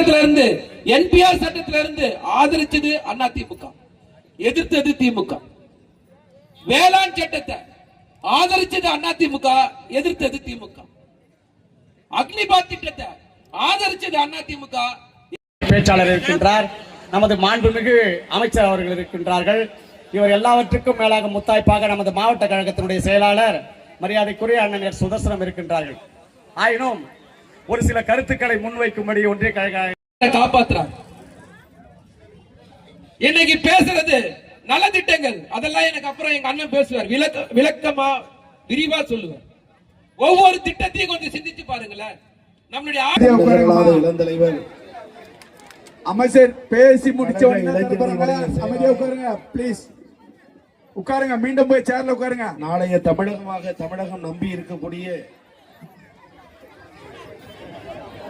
சட்டத்தில இருந்து என்பிஆர் சட்டத்தில இருந்து ஆதரிச்சது அண்ணா திமுக எதிர்த்தது திமுக. வேளாண் சட்டத்தை ஆதரிச்சது அண்ணா திமுக எதிர்த்தது திமுக. அக்னிபாத் திட்டத்தை ஆதரிச்சது அண்ணா திமுக பேச்சாளர் இருக்கின்றார். நமது மாண்புமிகு அமைச்சர் அவர்கள் இருக்கின்றார்கள். இவர் எல்லாவற்றுக்கும் மேலாக முத்தாய்ப்பாக நமது மாவட்ட கழகத்தினுடைய செயலாளர் மரியாதைக்குரிய அண்ணன் சுதர்சனம் இருக்கின்றார்கள். ஆயினும் ஒரு சில கருத்துக்களை முன்வைக்கும்படி ஒன்றிய கழக காப்பாத்துறாங்க. இன்னைக்கு பேசுறது நல்ல திட்டங்கள். அதெல்லாம் எனக்கு அப்புறம் எங்க அண்ணன் பேசுவார். விளக்க விளக்கமா விரிவா சொல்லுவார். ஒவ்வொரு திட்டத்தையும் கொஞ்சம் சிந்திச்சு பாருங்களேன். நம்மளுடைய இளந்தலைவர். அமைச்சர் பேசி முடிச்ச உட்காருங்க ப்ளீஸ் உட்காருங்க மீண்டும் போய் சேர்ல உட்காருங்க. நாளைய தமிழகமாக தமிழகம் நம்பி இருக்கக்கூடிய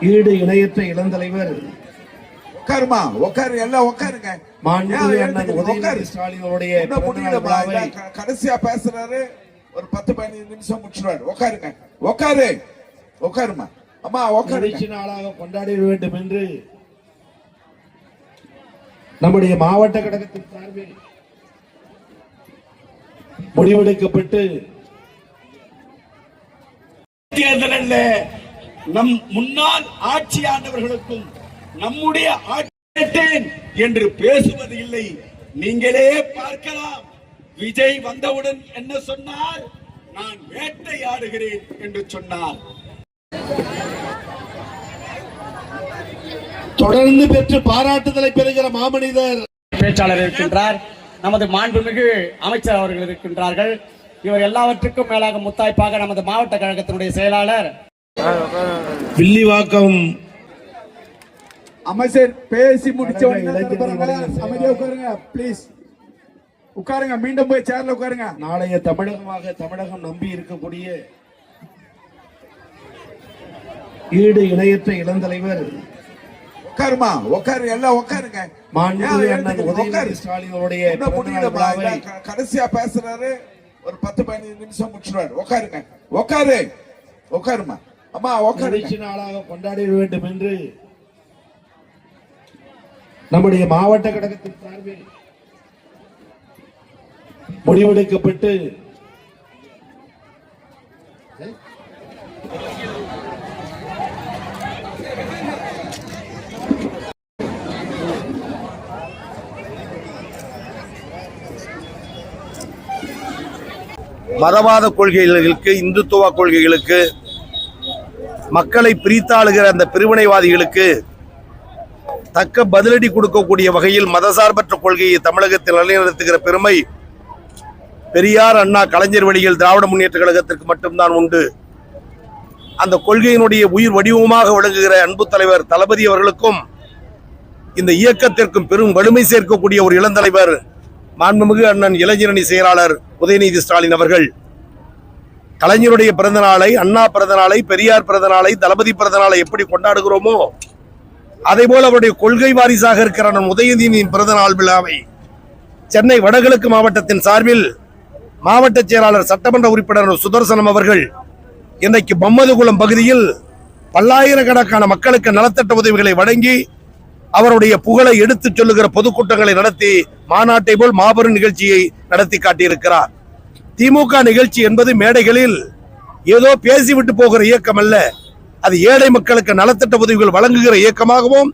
ஈடு இணையற்ற இளந்தலைவர். உட்காருமா உட்காரு எல்லாம் உட்காருங்க. உட்காரு. ஸ்டாலின் அவருடைய இன்னும் பிறந்த நாள் முடியலமா. விழாவை க- கடைசியா பேசுறாரு. ஒரு பத்து பதினஞ்சு நிமிஷம் முடிச்சுடுவாரு உட்காருங்க உட்காரு உட்காருமா. அம்மா உட்காருங்க. கடைசி நாளாக கொண்டாடிட வேண்டும் என்று நம்முடைய மாவட்ட கழகத்தின் சார்பில் முடிவெடுக்கப்பட்டு தேர்தல் அல்ல நம் முன்னாள் ஆட்சியாண்டவர்களுக்கும் நம்முடைய ஆட்சியேன் என்று பேசுவது இல்லை. நீங்களே பார்க்கலாம். விஜய் வந்தவுடன் என்ன சொன்னார்? நான் வேட்டையாடுகிறேன் என்று சொன்னார். தொடர்ந்து பெற்று பாராட்டுதலை பெறுகிற மாமனிதர். பேச்சாளர் இருக்கின்றார். நமது மாண்புமிகு அமைச்சர் அவர்கள் இருக்கின்றார்கள். இவர் எல்லாவற்றுக்கும் மேலாக முத்தாய்ப்பாக நமது மாவட்ட கழகத்தினுடைய செயலாளர் வில்லிவாக்கம். அமைச்சர் பேசி முடிச்ச உடனே ப்ளீஸ் உட்காருங்க மீண்டும் போய் சேர்ல உட்காருங்க. நாளைய தமிழகமாக தமிழகம் நம்பி இருக்கக்கூடிய ஈடு இணையற்ற இளந்தலைவர். உட்காருமா? உட்காரு எல்லாம் உட்காருங்க. கடைசியா பேசுறாரு. ஒரு பத்து பதினஞ்சு நிமிஷம் முடிச்சுடுவாரு உட்காருங்க. உட்காரு. உட்காருமா? அம்மா கடைசி நாளாக கொண்டாடிட வேண்டும் என்று நம்முடைய மாவட்ட கழகத்தின் சார்பில் முடிவெடுக்கப்பட்டு மதவாத கொள்கைகளுக்கு இந்துத்துவ கொள்கைகளுக்கு மக்களை பிரித்தாளுகிற அந்த பிரிவினைவாதிகளுக்கு தக்க பதிலடி கொடுக்கக்கூடிய வகையில் மதசார்பற்ற கொள்கையை தமிழகத்தில் நிலைநிறுத்துகிற பெருமை பெரியார் அண்ணா கலைஞர் வழியில் திராவிட முன்னேற்ற கழகத்திற்கு மட்டும்தான் உண்டு. அந்த கொள்கையினுடைய உயிர் வடிவமாக விளங்குகிற அன்பு தலைவர் தளபதி அவர்களுக்கும் இந்த இயக்கத்திற்கும் பெரும் வலிமை சேர்க்கக்கூடிய ஒரு இளந்தலைவர் மாண்புமிகு அண்ணன் இளைஞரணி செயலாளர் உதயநிதி ஸ்டாலின் அவர்கள். கலைஞருடைய பிறந்த நாளை அண்ணா பிறந்த நாளை பெரியார் பிறந்த நாளை தளபதி பிறந்த நாளை எப்படி கொண்டாடுகிறோமோ அதே போல் அவருடைய கொள்கை வாரிசாக இருக்கிற அண்ணன் உதயநிதியின் பிறந்த நாள் விழாவை சென்னை வடகிழக்கு மாவட்டத்தின் சார்பில் மாவட்ட செயலாளர் சட்டமன்ற உறுப்பினர் சுதர்சனம் அவர்கள் இன்றைக்கு பொம்மதுகுளம் பகுதியில் பல்லாயிரக்கணக்கான மக்களுக்கு நலத்திட்ட உதவிகளை வழங்கி அவருடைய புகழை எடுத்துச் சொல்லுகிற பொதுக்கூட்டங்களை நடத்தி மாநாட்டை போல் மாபெரும் நிகழ்ச்சியை நடத்தி காட்டியிருக்கிறார். திமுக நிகழ்ச்சி என்பது மேடைகளில் ஏதோ பேசிவிட்டு போகிற இயக்கம் அல்ல. அது ஏழை மக்களுக்கு நலத்திட்ட உதவிகள் வழங்குகிற இயக்கமாகவும்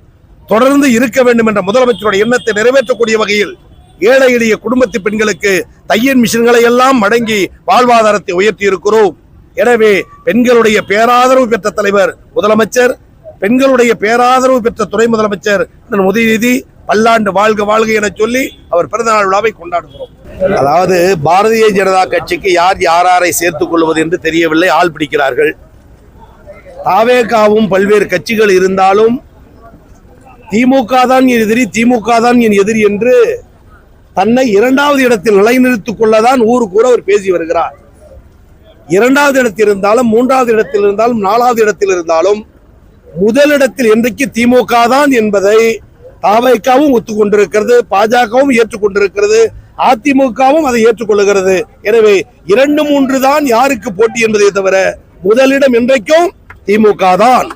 தொடர்ந்து இருக்க வேண்டும் என்ற முதலமைச்சருடைய எண்ணத்தை நிறைவேற்றக்கூடிய வகையில் ஏழை எளிய குடும்பத்து பெண்களுக்கு தையன் மிஷின்களை எல்லாம் வழங்கி வாழ்வாதாரத்தை உயர்த்தி இருக்கிறோம் எனவே பெண்களுடைய பேராதரவு பெற்ற தலைவர் முதலமைச்சர் பெண்களுடைய பேராதரவு பெற்ற துணை முதலமைச்சர் உதயநிதி பல்லாண்டு வாழ்க வாழ்க என சொல்லி அவர் பிறந்தநாள் விழாவை கொண்டாடுகிறோம். அதாவது பாரதிய ஜனதா கட்சிக்கு யார் யாராரை சேர்த்துக் கொள்வது என்று தெரியவில்லை ஆள் பிடிக்கிறார்கள். தாவேகாவும் பல்வேறு கட்சிகள் இருந்தாலும் திமுக தான் என் எதிரி திமுக தான் என் எதிரி என்று தன்னை இரண்டாவது இடத்தில் நிலைநிறுத்திக் கொள்ளதான் ஊருக்கு கூட அவர் பேசி வருகிறார். இரண்டாவது இடத்தில் இருந்தாலும் மூன்றாவது இடத்தில் இருந்தாலும் நாலாவது இடத்தில் இருந்தாலும் முதலிடத்தில் என்றைக்கு திமுக தான் என்பதை தாவைக்காவும் ஒத்துக்கொண்டிருக்கிறது பாஜகவும் ஏற்றுக்கொண்டிருக்கிறது அதிமுகவும் அதை ஏற்றுக்கொள்ளுகிறது. எனவே இரண்டு மூன்று தான் யாருக்கு போட்டி என்பதை தவிர முதலிடம் இன்றைக்கும் திமுக தான்